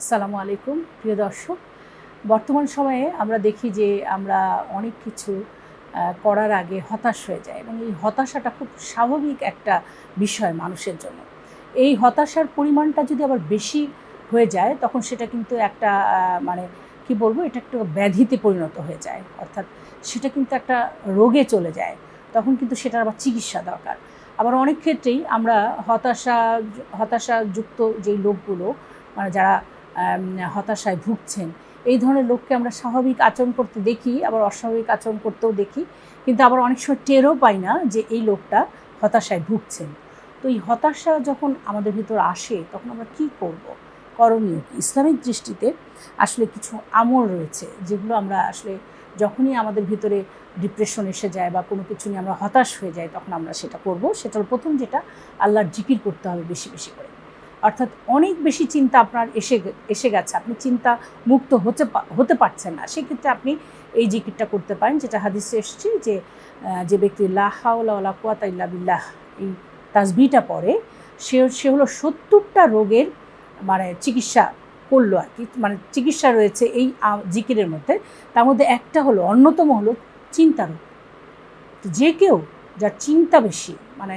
আসসালামু আলাইকুম, প্রিয় দর্শক। বর্তমান সময়ে আমরা দেখি যে আমরা অনেক কিছু করার আগে হতাশ হয়ে যায় এবং এই হতাশাটা খুব স্বাভাবিক একটা বিষয় মানুষের জন্য। এই হতাশার পরিমাণটা যদি আবার বেশি হয়ে যায়, তখন সেটা কিন্তু একটা মানে কি বলব, এটা একটা ব্যাধিতে পরিণত হয়ে যায়। অর্থাৎ সেটা কিন্তু একটা রোগে চলে যায়, তখন কিন্তু সেটার আবার চিকিৎসা দরকার। আবার অনেক ক্ষেত্রেই আমরা হতাশা, হতাশাযুক্ত যেই লোকগুলো মানে যারা হতাশায় ভুগছেন। এই ধরনের লোককে আমরা স্বাভাবিক আচরণ করতে দেখি, আবার অস্বাভাবিক আচরণ করতেও দেখি। কিন্তু আবার অনেক সময় টেরও পাই না যে এই লোকটা হতাশায় ভুগছেন। তো এই হতাশা যখন আমাদের ভিতর আসে, তখন আমরা কি করব? করণীয় কি? ইসলামিক দৃষ্টিতে আসলে কিছু আমল রয়েছে, যেগুলো আমরা আসলে যখনই আমাদের ভিতরে ডিপ্রেশন এসে যায় বা কোনো কিছু নিয়ে আমরা হতাশ হয়ে যাই, তখন আমরা সেটা করব। সেটার প্রথম যেটা আল্লাহর জিকির করতে হবে বেশি বেশি করে। অর্থাৎ অনেক বেশি চিন্তা আপনার এসে এসে গেছে। আপনি চিন্তা মুক্ত হতে হতে পারছেন না। সেক্ষেত্রে আপনি এই জিকিরটা করতে পারেন, যেটা হাদিসে এসছে যে যে ব্যক্তি লাহাউলা কুয়াতা ইল্লা বিল্লাহ, এই তাসবিটা পড়ে, সে সে হলো সত্তরটা রোগের মানে চিকিৎসা করল আর কি। মানে চিকিৎসা রয়েছে এই জিকিরের মধ্যে। তার মধ্যে একটা হলো, অন্যতম হলো চিন্তা রোগ যে কেউ, যার চিন্তা বেশি মানে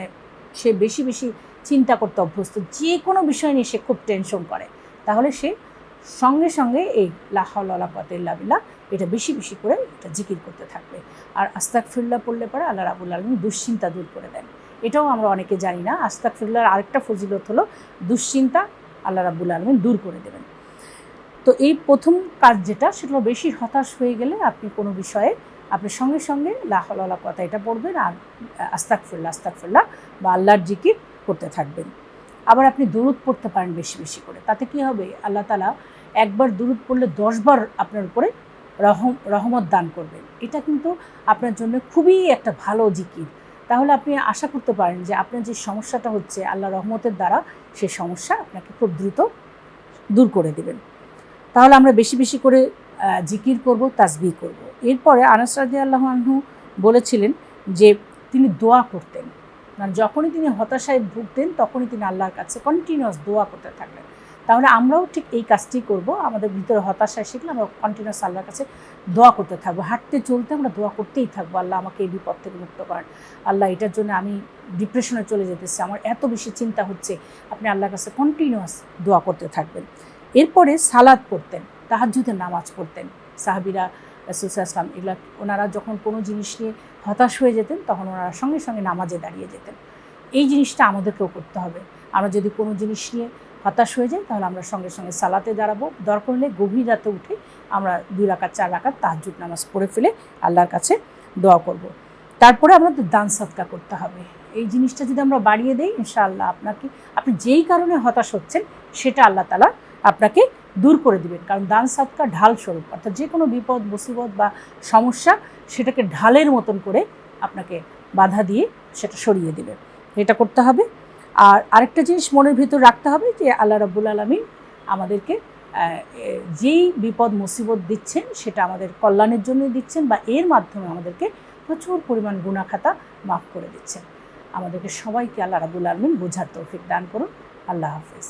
সে বেশি বেশি চিন্তা করতে অভ্যস্ত। যে কোনো বিষয় নিয়ে সে খুব টেনশন করে। তাহলে সে সঙ্গে সঙ্গে এই লাহাউল্লাহ পাতিল্লাবিল্লা এটা বেশি বেশি করে এটা জিকির করতে থাকবে। আর আস্তাক ফিল্লা পড়লে পরে আল্লাহ রাবুল আলমী দুশ্চিন্তা দূর করে দেন। এটাও আমরা অনেকে জানি না। আস্তাক ফিল্লার আরেকটা ফজিলত হলো দুশ্চিন্তা আল্লাহ রাবুল আলমী দূর করে দেবেন। তো এই প্রথম কাজ যেটা, সেটা বেশি হতাশ হয়ে গেলে আপনি কোনো বিষয়ে আপনি সঙ্গে সঙ্গে লাহলা কথা এটা পড়বেন আর আস্তাক ফিল্লা আস্তাক বা আল্লাহর জিকির করতে থাকবেন। আবার আপনি দুরুদ পড়তে পারেন বেশি বেশি করে। তাতে কি হবে? আল্লাহ তালা একবার দুরুদ পড়লে দশবার আপনার উপরে রহম, রহমত দান করবেন। এটা কিন্তু আপনার জন্য খুবই একটা ভালো জিকির। তাহলে আপনি আশা করতে পারেন যে আপনার যে সমস্যাটা হচ্ছে, আল্লাহ রহমতের দ্বারা সেই সমস্যা আপনাকে খুব দ্রুত দূর করে দেবেন। তাহলে আমরা বেশি বেশি করে জিকির করব তাসবি করব। এরপরে আনাস আল্লাহ আনহু বলেছিলেন যে তিনি দোয়া করতেন। যখনই তিনি হতাশায় ভুগতেন, তখনই তিনি আল্লাহর কাছে কন্টিনিউয়াস দোয়া করতে থাকলেন। তাহলে আমরাও ঠিক এই কাজটি করব। আমাদের ভিতরে হতাশায় শিখলে আমরা কন্টিনিউয়াস আল্লাহর কাছে দোয়া করতে থাকব। হাঁটতে, চলতে আমরা দোয়া করতেই থাকব। আল্লাহ আমাকে এই বিপদ থেকে মুক্ত করেন আল্লাহ এটার জন্য আমি ডিপ্রেশনে চলে যেতেছি। আমার এত বেশি চিন্তা হচ্ছে। আপনি আল্লাহর কাছে কন্টিনিউয়াস দোয়া করতে থাকবেন। এরপরে সালাদ পড়তেন, তাহাজ্জুদের নামাজ পড়তেন। সাহাবিরা রাসুলসাল্লাম এগুলা ওনারা যখন কোনো জিনিস নিয়ে হতাশ হয়ে যেতেন, তখন ওনারা সঙ্গে সঙ্গে নামাজে দাঁড়িয়ে যেতেন। এই জিনিসটা আমাদেরকেও করতে হবে। আমরা যদি কোনো জিনিস নিয়ে হতাশ হয়ে যাই, তাহলে আমরা সঙ্গে সঙ্গে সালাতে দাঁড়াবো। দরকার হলে গভীর রাতে উঠে আমরা দুই রাকাত, চার রাকাত তাহাজ্জুদ নামাজ পড়ে ফেলে আল্লাহর কাছে দোয়া করব। তারপরে আমাদের দান সৎকা করতে হবে। এই জিনিসটা যদি আমরা বাড়িয়ে দেই, ইনশাআল্লাহ আপনাকে, আপনি যেই কারণে হতাশ হচ্ছেন, সেটা আল্লাহ তালা আপনাকে দূর করে দিবেন। কারণ দান সাতকা ঢাল স্বরূপ। অর্থাৎ যে কোনো বিপদ, মুসিবত বা সমস্যা সেটাকে ঢালের মতন করে আপনাকে বাধা দিয়ে সেটা সরিয়ে দেবে এটা করতে হবে। আর আরেকটা জিনিস মনের ভিতর রাখতে হবে যে আল্লাহ রাব্বুল আলমী আমাদেরকে যেই বিপদ, মুসিবত দিচ্ছেন সেটা আমাদের কল্যাণের জন্যই দিচ্ছেন বা এর মাধ্যমে আমাদেরকে প্রচুর পরিমাণ গুণাখাতা মাফ করে দিচ্ছেন। আমাদেরকে সবাইকে আল্লাহ রাবুল আলমিন বোঝার তৌফিক দান করুন। আল্লাহ হাফিজ।